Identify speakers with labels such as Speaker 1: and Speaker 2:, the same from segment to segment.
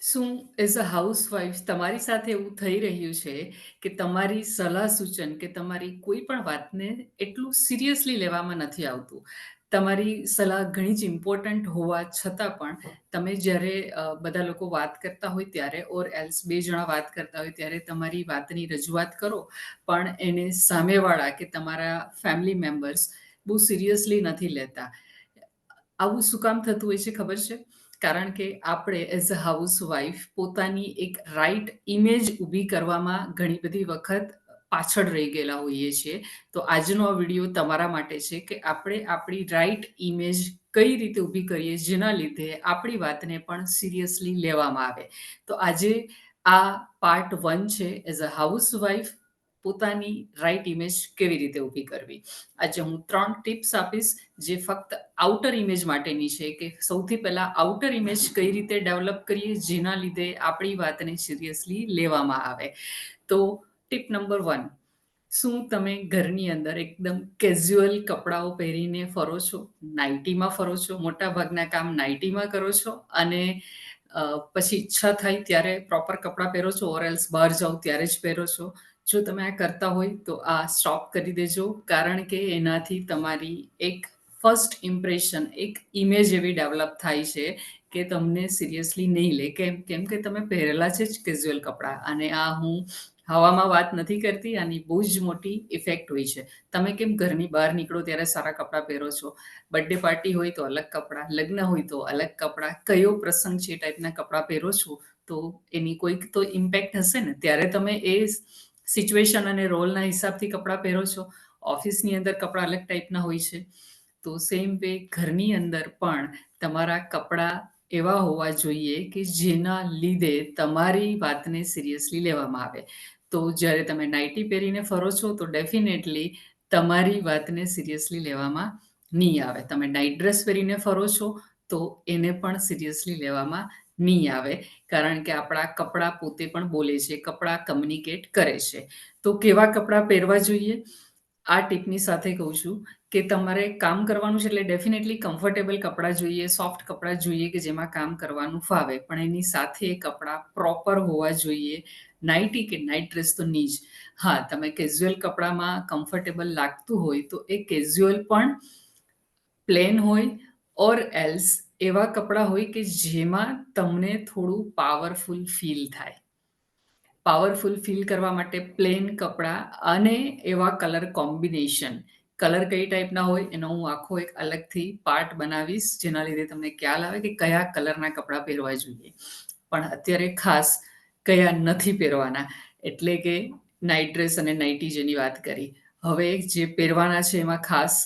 Speaker 1: શું as a housewife તમારી સાથે એવું થઈ રહ્યું છે કે તમારી સલાહ સૂચન કે તમારી કોઈ પણ વાતને એટલું સિરિયસલી લેવામાં નથી આવતું? તમારી સલાહ ઘણી જ ઇમ્પોર્ટન્ટ હોવા છતાં પણ તમે જ્યારે બધા લોકો વાત કરતા હોય ત્યારે ઓર એલ્સ બે જણા વાત કરતા હોય ત્યારે તમારી વાતની રજૂઆત કરો, પણ એને સામેવાળા કે તમારા ફેમિલી મેમ્બર્સ બહુ સિરિયસલી નથી લેતા. આવું શું કામ થતું હોય છે ખબર છે? કારણ કે આપણે એઝ અ હાઉસ વાઇફ પોતાની એક રાઈટ ઇમેજ ઊભી કરવામાં ઘણી બધી વખત પાછળ રહી ગયેલા હોઈએ છીએ. તો આજનો આ વીડિયો તમારા માટે છે કે આપણે આપણી રાઈટ ઇમેજ કઈ રીતે ઊભી કરીએ, જેના લીધે આપણી વાતને પણ સિરિયસલી લેવામાં આવે. તો આજે આ પાર્ટ વન છે એઝ અ હાઉસવાઈફ પોતાની રાઈટ ઇમેજ કેવી રીતે ઊભી કરવી. આજે હું ત્રણ ટિપ્સ આપીશ જે ફક્ત આઉટર ઇમેજ માટેની છે કે સૌથી પહેલા આઉટર ઇમેજ કઈ રીતે ડેવલપ કરીએ જેના લીધે આપણી વાતને સિરિયસલી લેવામાં આવે. તો ટિપ નંબર વન શું તમે ઘરની અંદર એકદમ કેઝ્યુઅલ કપડાઓ પહેરીને ફરો છો? નાઇટીમાં ફરો છો? મોટા ભાગના કામ નાઇટીમાં કરો છો અને પછી ઈચ્છા થાય ત્યારે પ્રોપર કપડાં પહેરો છો ઓર એલ્સ બહાર જાઓ ત્યારે જ પહેરો છો? જો તમે આ કરતા હોય તો આ સ્ટોપ કરી દેજો. કારણ કે એનાથી તમારી એક ફર્સ્ટ ઇમ્પ્રેશન એક ઇમેજ એવી ડેવલપ થાય છે કે તમને સિરિયસલી નહીં લે. કેમ કેમ કે તમે પહેરેલા છે જ કેઝ્યુઅલ કપડાં. અને આ હું હવામાં વાત નથી કરતી, આની બહુ જ મોટી ઇફેક્ટ હોય છે. તમે કેમ ઘરની બહાર નીકળો ત્યારે સારા કપડાં પહેરો છો? બર્થડે પાર્ટી હોય તો અલગ કપડાં, લગ્ન હોય તો અલગ કપડાં. કયો પ્રસંગ છે એ ટાઈપના કપડાં પહેરો છો? તો એની કોઈક તો ઇમ્પેક્ટ હશે ને? ત્યારે તમે એ સિચ્યુએશન અને રોલના હિસાબથી કપડાં પહેરો છો, ઓફિસની અંદર કપડાં અલગ ટાઈપના હોય છે, તો સેમ વે ઘરની અંદર પણ તમારા કપડાં એવા હોવા જોઈએ કે જેના લીધે તમારી વાતને સિરિયસલી લેવામાં આવે. તો જ્યારે તમે નાઇટી પહેરીને ફરો છો, તો ડેફિનેટલી તમારી વાતને સિરિયસલી લેવામાં નહીં આવે. તમે નાઇટ ડ્રેસ પહેરીને ફરો છો, તો એને પણ સિરિયસલી લેવામાં નહીં આવે, કારણ કે આપણા કપડાં પોતે પણ બોલે છે, કપડાં કમ્યુનિકેટ કરે છે. તો કેવા કપડાં પહેરવા જોઈએ? આ ટીપની સાથે કહું છું કે તમારે કામ કરવાનું છે એટલે ડેફિનેટલી કમ્ફર્ટેબલ કપડાં જોઈએ સોફ્ટ કપડાં જોઈએ કે જેમાં કામ કરવાનું ફાવે. પણ એની સાથે કપડાં પ્રોપર હોવા જોઈએ નાઇટી કે નાઇટ ડ્રેસ તો નહીં જ. હા, તમે કેઝ્યુઅલ કપડામાં કમ્ફર્ટેબલ લાગતું હોય તો એ કેઝ્યુઅલ પણ પ્લેન હોય ઓર એલ્સ એવા કપડાં હોય કે જેમાં તમને થોડું પાવરફુલ ફીલ થાય. પાવરફુલ ફીલ કરવા માટે પ્લેન કપડાં અને એવા કલર કોમ્બિનેશન કલર કઈ ટાઈપના હોય એનો હું આખો એક અલગથી પાર્ટ બનાવીશ, જેના લીધે તમને ખ્યાલ આવે કે કયા કલરના કપડાં પહેરવા જોઈએ. પણ અત્યારે ખાસ કયા નથી પહેરવાના, એટલે કે નાઇટ ડ્રેસ અને નાઇટી જેની વાત કરી. હવે જે પહેરવાના છે એમાં ખાસ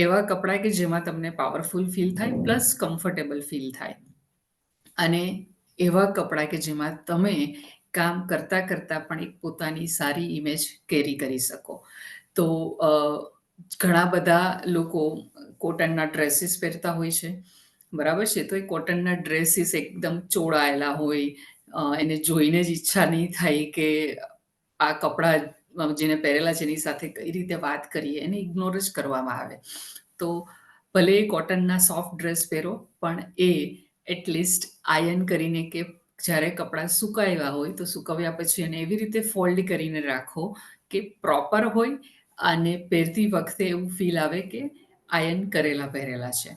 Speaker 1: એવા કપડાં કે જેમાં તમને પાવરફુલ ફીલ થાય પ્લસ કમ્ફર્ટેબલ ફીલ થાય. અને એવા કપડાં કે જેમાં તમે કામ કરતાં કરતાં પણ એક પોતાની સારી ઇમેજ કેરી કરી શકો. તો ઘણા બધા લોકો કોટનના ડ્રેસીસ પહેરતા હોય છે. બરાબર છે? તો એ કોટનના ડ્રેસીસ એકદમ ચોળાયેલા હોય એને જોઈને જ ઈચ્છા નહીં થાય કે આ કપડાં જેને પહેરેલા છે, એની સાથે કઈ રીતે વાત કરીએ, એને ઇગ્નોર જ કરવામાં આવે. તો ભલે કોટનના સોફ્ટ ડ્રેસ પહેરો, પણ એ એટલીસ્ટ આયન કરીને કે જ્યારે કપડાં સુકાવ્યા હોય, તો સુકવ્યા પછી એને એવી રીતે ફોલ્ડ કરીને રાખો કે પ્રોપર હોય અને પહેરતી વખતે એવું ફીલ આવે કે આયન કરેલા, પહેરેલા છે.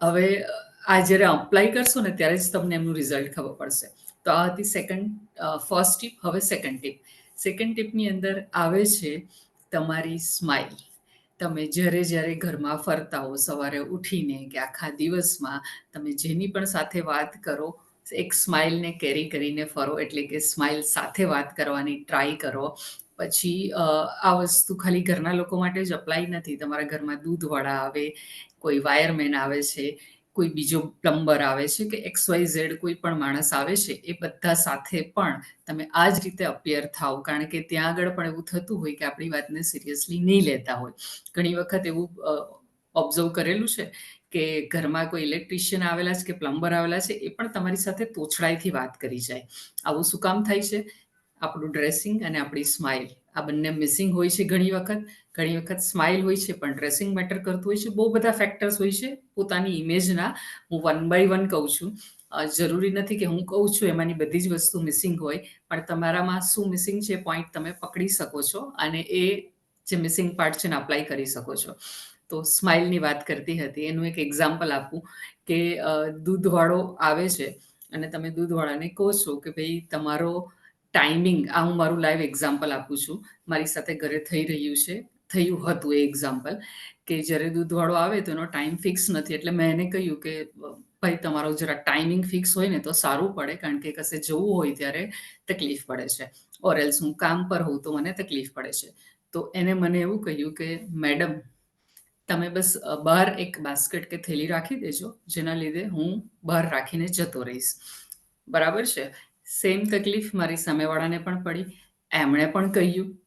Speaker 1: હવે, આ જ્યારે અપ્લાય કરશો ને, ત્યારે જ તમને એમનું રિઝલ્ટ ખબર પડશે. તો આ હતી સેકન્ડ ફર્સ્ટ ટીપ હવે સેકન્ડ ટીપ સેકન્ડ ટીપની અંદર આવે છે તમારી સ્માઇલ તમે જ્યારે જ્યારે ઘરમાં ફરતા હો, સવારે ઉઠીને કે આખા દિવસમાં તમે જેની પણ સાથે વાત કરો, એક સ્માઇલને કેરી કરીને ફરો, એટલે કે સ્માઇલ સાથે વાત કરવાની ટ્રાય કરો. પછી આ વસ્તુ ખાલી ઘરના લોકો માટે જ અપ્લાય નથી. તમારા ઘરમાં દૂધવાળા આવે, કોઈ વાયરમેન આવે છે કોઈ બીજો પ્લમ્બર આવે છે કે એક્સ વાય ઝેડ કોઈ પણ માણસ આવે છે, એ બધા સાથે પણ તમે આ જ રીતે અપિયર થાવ કારણ કે ત્યાં આગળ પણ એવું થતું હોય કે આપણી વાતને સિરિયસલી નહીં લેતા હોય. ઘણી વખત એવું ઓબ્ઝર્વ કરેલું છે કે ઘરમાં કોઈ ઇલેક્ટ્રિશિયન આવેલા છે કે પ્લમ્બર આવેલા છે, એ પણ તમારી સાથે તોછડાઈથી વાત કરી જાય. આવું શું કામ થાય છે? આપણું ડ્રેસિંગ અને આપણી સ્માઇલ આ બંને મિસિંગ હોય છે ઘણી વખત. ઘણી વખત સ્માઇલ હોય છે, પણ ડ્રેસિંગ મેટર કરતું હોય છે. બહુ બધા ફેક્ટર્સ હોય છે પોતાની ઇમેજના હું વન બાય વન કહું છું. જરૂરી નથી કે હું કહું છું એમાંની બધી જ વસ્તુ મિસિંગ હોય, પણ તમારામાં શું મિસિંગ છે પોઈન્ટ તમે પકડી શકો છો અને એ જે મિસિંગ પાર્ટ છે ને અપ્લાય કરી શકો છો. તો સ્માઇલની વાત કરતી હતી. એનું એક એક્ઝામ્પલ આપું કે દૂધવાળો આવે છે અને તમે દૂધવાળાને કહો છો કે, ભાઈ, તમારો ટાઈમિંગ આ હું મારું લાઈવ એક્ઝામ્પલ આપું છું. મારી સાથે ઘરે થઈ રહ્યું છે, થયું હતું એ એક્ઝામ્પલ કે જ્યારે દૂધવાળો આવે તો એનો ટાઈમ ફિક્સ નથી. એટલે મેં એને કહ્યું કે, ભાઈ, તમારો જરા ટાઈમિંગ ફિક્સ હોય ને તો સારું પડે, કારણ કે કશે જવું હોય ત્યારે તકલીફ પડે છે. ઓર એલ્સ હું કામ પર હોઉં તો મને તકલીફ પડે છે. તો એને મને એવું કહ્યું કે, મેડમ, તમે બસ બહાર એક બાસ્કેટ કે થેલી રાખી દેજો, જેના લીધે હું બહાર રાખીને જતો રહીશ. બરાબર છે? સેમ તકલીફ મારી સામેવાળાને પણ પડી. એમણે પણ કહ્યું,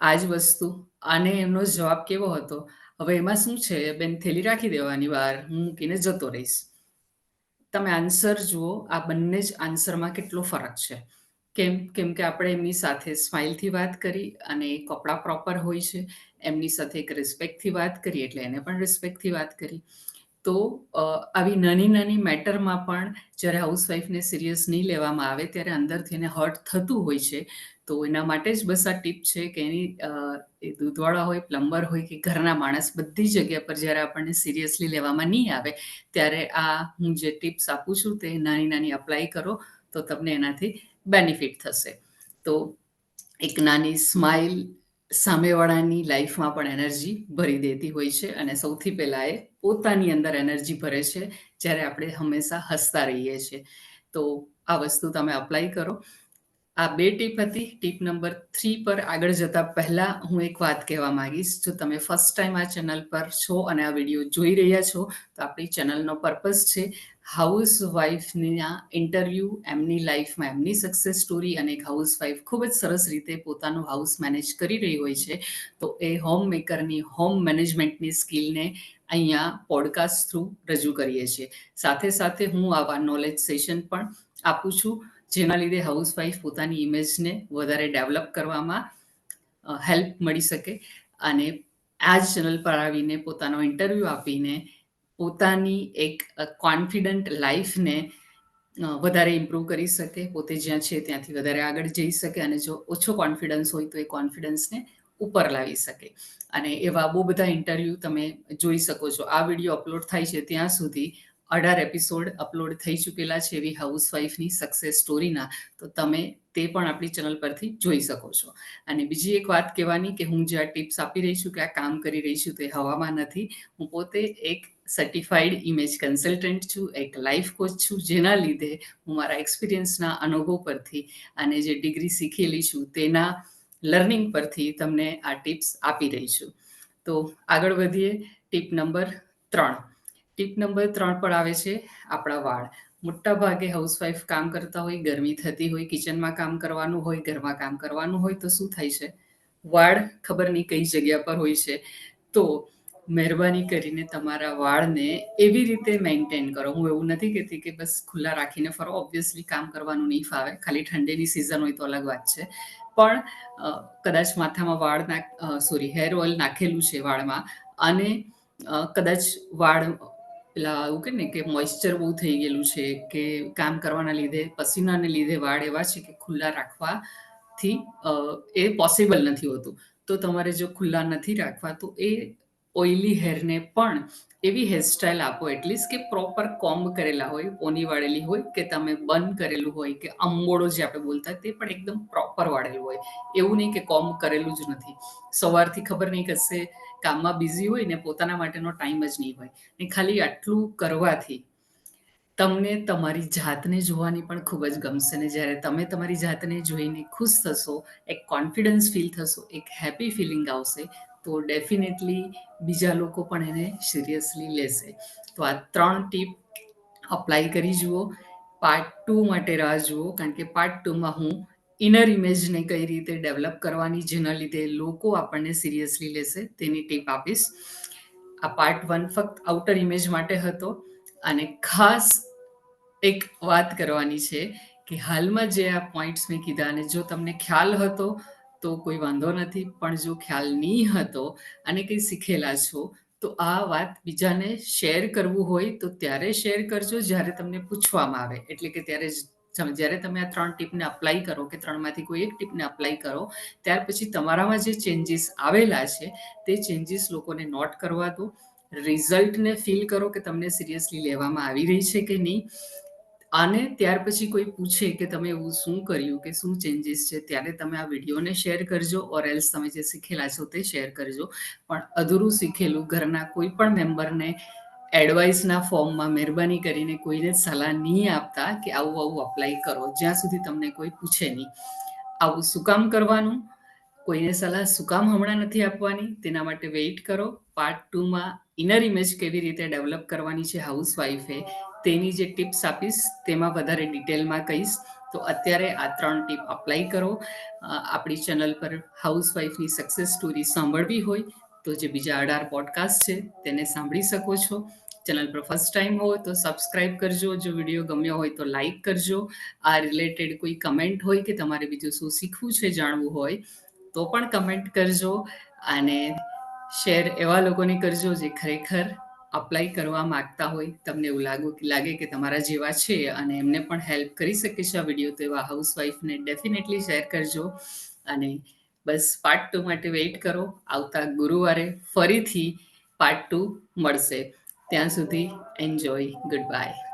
Speaker 1: આ જ વસ્તુ. અને એમનો જવાબ કેવો હતો? હવે એમાં શું છે? બેન, થેલી રાખી દેવાની બહાર. હું મૂકીને જતો રહીશ. તમે આન્સર જુઓ. આ બંને જ આન્સરમાં કેટલો ફરક છે. કેમ? કેમ કે આપણે એમની સાથે સ્માઇલથી વાત કરી અને કપડાં પ્રોપર હોય છે. એમની સાથે એક રિસ્પેક્ટથી વાત કરી, એટલે એને પણ રિસ્પેક્ટથી વાત કરી. તો આવી નાની નાની મેટરમાં પણ જ્યારે હાઉસવાઈફને સિરિયસ નહીં લેવામાં આવે ત્યારે અંદરથી એને હર્ટ થતું હોય છે. તો એના માટે જ બસ આ ટીપ છે કે એની એ દૂધવાળા હોય, પ્લમ્બર હોય કે ઘરના માણસ બધી જગ્યા પર જ્યારે આપણને સિરિયસલી લેવામાં નહીં આવે ત્યારે આ હું જે ટિપ્સ આપું છું તે નાની નાની અપ્લાય કરો તો તમને એનાથી બેનિફિટ થશે. તો એક નાની સ્માઇલ સામેવાળાની લાઈફમાં પણ એનર્જી ભરી દેતી હોય છે અને સૌથી પહેલાં એ પોતાની અંદર એનર્જી ભરે છે, જ્યારે આપણે હંમેશા હસતા રહીએ છીએ. તો આ વસ્તુ તમે અપ્લાય કરો. આ બે ટીપ હતી. ટીપ નંબર થ્રી પર આગળ જતા પહેલા હું એક વાત કહેવા માંગીશ. જો તમે ફર્સ્ટ ટાઈમ આ ચેનલ પર છો અને આ વીડિયો જોઈ રહ્યા છો, તો આપણી ચેનલનો પર્પઝ છે હાઉસ વાઈફના ઇન્ટરવ્યૂ એમની લાઈફમાં એમની સક્સેસ સ્ટોરી અને એક હાઉસ વાઈફ ખૂબ જ સરસ રીતે પોતાનું હાઉસ મેનેજ કરી રહી હોય છે. તો એ હોમ મેકરની હોમ મેનેજમેન્ટની સ્કિલને અહીંયા પોડકાસ્ટ થ્રુ રજૂ કરીએ છીએ. સાથે સાથે હું આવા નોલેજ સેશન પણ આપું છું. જેના લીધે હાઉસવાઈફ પોતાની ઇમેજને વધારે ડેવલપ કરવામાં હેલ્પ મળી શકે. અને આ જ ચેનલ પર આવીને પોતાનો ઇન્ટરવ્યૂ આપીને પોતાની એક કોન્ફિડન્ટ લાઈફને વધારે ઇમ્પ્રૂવ કરી શકે. પોતે જ્યાં છે ત્યાંથી વધારે આગળ જઈ શકે અને જો ઓછો કોન્ફિડન્સ હોય તો એ કોન્ફિડન્સને ઉપર લાવી શકે. અને એવા બહુ બધા ઇન્ટરવ્યૂ તમે જોઈ શકો છો. આ વીડિયો અપલોડ થાય છે ત્યાં સુધી અઢાર એપિસોડ અપલોડ થઈ ચૂકેલા છે એવી હાઉસવાઈફની સક્સેસ સ્ટોરીના તો તમે તે પણ આપણી ચેનલ પરથી જોઈ શકો છો. અને બીજી એક વાત કહેવાની કે હું જે આ ટિપ્સ આપી રહી છું કે આ કામ કરી રહી છું તે હવામાં નથી. હું પોતે એક સર્ટિફાઈડ ઇમેજ કન્સલ્ટન્ટ છું, એક લાઈફ કોચ છું. જેના લીધે હું મારા એક્સપિરિયન્સના અનુભવ પરથી અને જે ડિગ્રી શીખેલી છું તેના લર્નિંગ પરથી તમને આ ટિપ્સ આપી રહી છું. તો આગળ વધીએ. ટીપ નંબર ત્રણ. ટીપ નંબર ત્રણ પર આવે છે આપણા વાળ. મોટા ભાગે હાઉસવાઈફ કામ કરતા હોય, ગરમી થતી હોય કિચનમાં કામ કરવાનું હોય, ઘરમાં કામ કરવાનું હોય, તો શું થાય છે? વાળ ખબર નહીં કઈ જગ્યા પર હોય છે. તો મહેરબાની કરીને તમારા વાળને એવી રીતે મેન્ટેન કરો. હું એવું નથી કહેતી કે બસ ખુલ્લા રાખીને ફરો. ઓબ્વિયસલી કામ કરવાનું નહીં ફાવે. ખાલી ઠંડીની સિઝન હોય તો અલગ વાત છે. પણ કદાચ માથામાં વાળ નાખ સોરી હેર ઓઇલ નાખેલું છે વાળમાં અને કદાચ વાળ પેલા એવું કે ને કે મોઇશ્ચર બહુ થઈ ગયેલું છે, કે કામ કરવાના લીધે, પસીનાને લીધે વાળ એવા છે કે ખુલ્લા રાખવાથી એ પોસિબલ નથી હોતું. તો તમારે જો ખુલ્લા નથી રાખવા, તો એ ઓઇલી હેરને પણ એવી હેરસ્ટાઇલ આપો એટલીસ્ટ કે પ્રોપર કોમ્બ કરેલા હોય, પોની વાળેલી હોય, કે તમે બન કરેલું હોય, કે અંબોડો જે આપણે બોલતા તે પણ એકદમ પ્રોપર વાળેલું હોય. એવું નહીં કે કોમ્બ કરેલું જ નથી. સવારથી ખબર નહીં કશે કામમાં બિઝી હોય ને પોતાના માટેનો ટાઈમ જ નહીં હોય. ને ખાલી આટલું કરવાથી તમને તમારી જાતને જોવાની પણ ખૂબ જ ગમશે ને જ્યારે તમે તમારી જાતને જોઈને ખુશ થશો, એક કોન્ફિડન્સ ફીલ થશો, એક હેપી ફિલિંગ આવશે તો ડેફિનેટલી બીજા લોકો પણ એને સિરિયસલી લેશે. તો આ ત્રણ ટીપ અપ્લાય કરી જુઓ. પાર્ટ ટુ માટે રાહ જુઓ. કારણ કે પાર્ટ ટુમાં હું ઇનર ઇમેજને કઈ રીતે ડેવલપ કરવાની, જેના લીધે લોકો આપણને સિરિયસલી લેશે, તેની ટીપ આપીશ. આ પાર્ટ વન ફક્ત આઉટર ઇમેજ માટે હતો. અને ખાસ એક વાત કરવાની છે કે હાલમાં જે આ પોઈન્ટ્સ મેં કીધા, અને જો તમને ખ્યાલ હતો તો કોઈ વાંધો નથી, પણ જો ખ્યાલ નહીં હતો અને કંઈ શીખેલા છો, તો આ વાત બીજાને શેર કરવું હોય તો ત્યારે શેર કરજો જ્યારે તમને પૂછવામાં આવે. એટલે કે ત્યારે જ્યારે તમે આ ત્રણ ટીપને અપ્લાય કરો કે ત્રણમાંથી કોઈ એક ટીપને અપ્લાય કરો, ત્યાર પછી તમારામાં જે ચેન્જીસ આવેલા છે, તે ચેન્જીસ લોકોને નોટ કરવા દો. રિઝલ્ટને ફીલ કરો કે તમને સિરિયસલી લેવામાં આવી રહી છે કે નહીં. અને ત્યાર પછી કોઈ પૂછે કે તમે એવું શું કર્યું, કે શું ચેન્જીસ છે, ત્યારે તમે આ વિડીયોને શેર કરજો ઓર એલ્સ તમે જે શીખેલા છો તે શેર કરજો. પણ અધૂરું શીખેલું ઘરના કોઈ પણ મેમ્બરને એડવાઇસના ફોર્મમાં મહેરબાની કરીને કોઈને સલાહ નહીં આપતા કે આવું આવું અપ્લાય કરો. જ્યાં સુધી તમને કોઈ પૂછે નહીં. આવું શું કામ કરવાનું? કોઈને સલાહ શું કામ હમણાં નથી આપવાની? તેના માટે વેઇટ કરો. પાર્ટ ટુમાં ઇનર ઇમેજ કેવી રીતે ડેવલપ કરવાની છે? હાઉસવાઈફે તેની જે ટિપ્સ આપીશ, તેમાં વધારે ડિટેલમાં કહીશ. તો અત્યારે આ ત્રણ ટીપ અપ્લાય કરો. આપણી ચેનલ પર હાઉસવાઈફની સક્સેસ સ્ટોરી સાંભળવી હોય, તો જે બીજા અઢાર પોડકાસ્ટ છે, તેને સાંભળી શકો છો. ચેનલ પર ફર્સ્ટ ટાઈમ હોય તો સબસ્ક્રાઇબ કરજો. જો વીડિયો ગમ્યો હોય તો લાઈક કરજો. આ રિલેટેડ કોઈ કમેન્ટ હોય કે તમારે બીજું શું શીખવું છે, જાણવું હોય, તો પણ કમેન્ટ કરજો અને શેર એવા લોકોને કરજો જે ખરેખર અપ્લાય કરવા માગતા હોય, તમને એવું લાગુ, લાગે કે તમારા જેવા છે અને એમને પણ હેલ્પ કરી શકે છે આ વીડિયો તો એવા હાઉસવાઈફને ડેફિનેટલી શેર કરજો. અને બસ પાર્ટ ટુ માટે વેઇટ કરો, આવતા ગુરુવારે ફરીથી પાર્ટ ટુ મળશે. ત્યાં સુધી એન્જોય ગુડ બાય